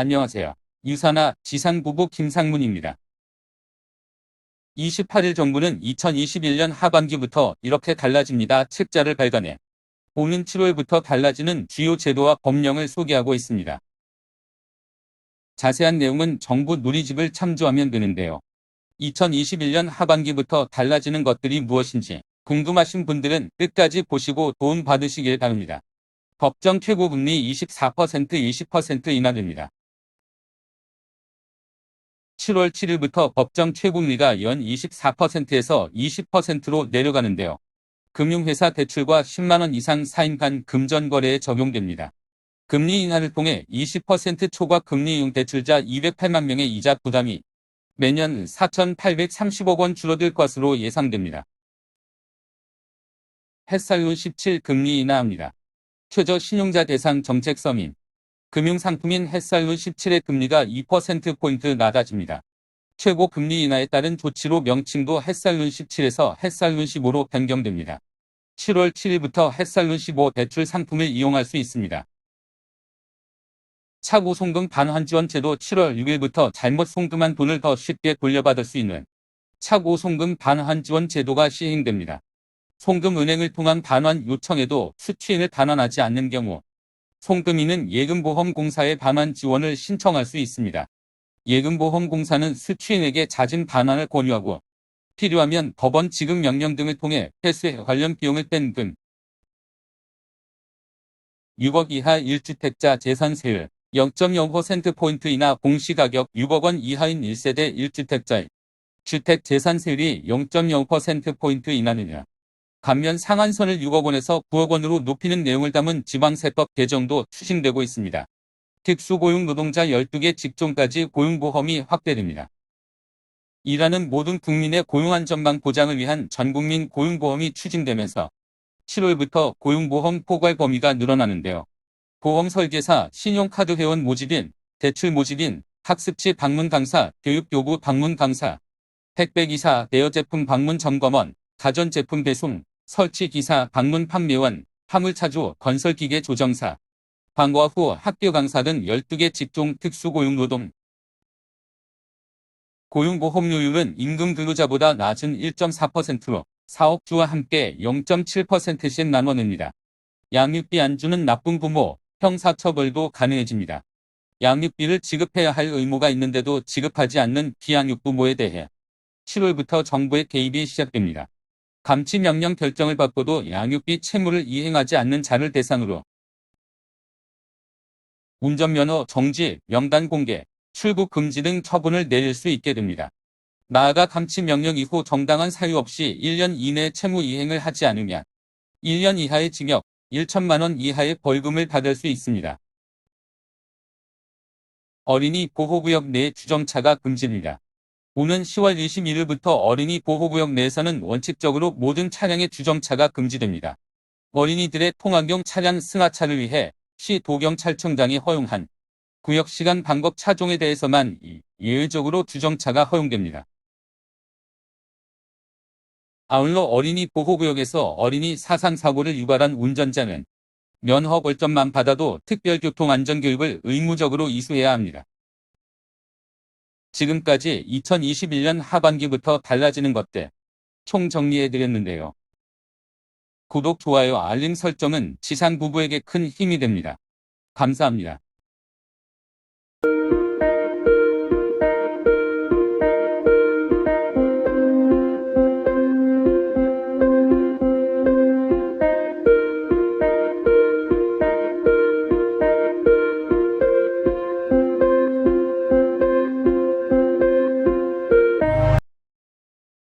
안녕하세요. 유사나 지상부부 김상문입니다. 28일 정부는 2021년 하반기부터 이렇게 달라집니다. 책자를 발간해 오는 7월부터 달라지는 주요 제도와 법령을 소개하고 있습니다. 자세한 내용은 정부 누리집을 참조하면 되는데요. 2021년 하반기부터 달라지는 것들이 무엇인지 궁금하신 분들은 끝까지 보시고 도움 받으시길 바랍니다. 법정 최고 금리 24% 20% 인하됩니다. 7월 7일부터 법정 최고금리가 연 24%에서 20%로 내려가는데요. 금융회사 대출과 10만원 이상 사인 간 금전 거래에 적용됩니다. 금리 인하를 통해 20% 초과 금리용 대출자 208만 명의 이자 부담이 매년 4,830억 원 줄어들 것으로 예상됩니다. 햇살룬 17 금리 인하합니다. 최저 신용자 대상 정책 서민 금융상품인 햇살룬 17의 금리가 2%포인트 낮아집니다. 최고 금리 인하에 따른 조치로 명칭도 햇살룬 17에서 햇살룬 15로 변경됩니다. 7월 7일부터 햇살룬 15 대출 상품을 이용할 수 있습니다. 차고 송금 반환 지원 제도 7월 6일부터 잘못 송금한 돈을 더 쉽게 돌려받을 수 있는 차고 송금 반환 지원 제도가 시행됩니다. 송금 은행을 통한 반환 요청에도 수취인을 반환하지 않는 경우 송금인은 예금보험공사의 반환 지원을 신청할 수 있습니다. 예금보험공사는 수취인에게 잦은 반환을 권유하고 필요하면 법원 지급 명령 등을 통해 폐쇄 관련 비용을 뺀 등 6억 이하 1주택자 재산세율 0.0%포인트 이나 공시가격 6억 원 이하인 1세대 1주택자의 주택 재산세율이 0.0%포인트 이하느냐. 감면 상한선을 6억 원에서 9억 원으로 높이는 내용을 담은 지방세법 개정도 추진되고 있습니다. 특수고용 노동자 12개 직종까지 고용보험이 확대됩니다. 일하는 모든 국민의 고용안전망 보장을 위한 전국민 고용보험이 추진되면서 7월부터 고용보험 포괄 범위가 늘어나는데요. 보험 설계사, 신용카드 회원 모집인, 대출 모집인, 학습지 방문 강사, 교육교구 방문 강사, 택배 기사, 대여 제품 방문 점검원, 가전제품 배송, 설치기사, 방문 판매원, 화물차주, 건설기계 조정사, 방과 후 학교 강사 등 12개 직종 특수고용노동 고용보험료율은 임금 근로자보다 낮은 1.4%로 사업주와 함께 0.7%씩 나눠냅니다. 양육비 안 주는 나쁜 부모, 형사처벌도 가능해집니다. 양육비를 지급해야 할 의무가 있는데도 지급하지 않는 비양육 부모에 대해 7월부터 정부의 개입이 시작됩니다. 감치 명령 결정을 받고도 양육비 채무를 이행하지 않는 자를 대상으로 운전면허 정지, 명단 공개, 출국 금지 등 처분을 내릴 수 있게 됩니다. 나아가 감치 명령 이후 정당한 사유 없이 1년 이내 채무 이행을 하지 않으면 1년 이하의 징역, 1천만 원 이하의 벌금을 받을 수 있습니다. 어린이 보호구역 내 주정차가 금지입니다. 오는 10월 21일부터 어린이 보호구역 내에서는 원칙적으로 모든 차량의 주정차가 금지됩니다. 어린이들의 통학용 차량 승하차를 위해 시 도경찰청장이 허용한 구역시간 방법 차종에 대해서만 예외적으로 주정차가 허용됩니다. 아울러 어린이 보호구역에서 어린이 사상사고를 유발한 운전자는 면허 벌점만 받아도 특별교통안전교육을 의무적으로 이수해야 합니다. 지금까지 2021년 하반기부터 달라지는 것들 총 정리해드렸는데요. 구독, 좋아요, 알림 설정은 지상 부부에게 큰 힘이 됩니다. 감사합니다.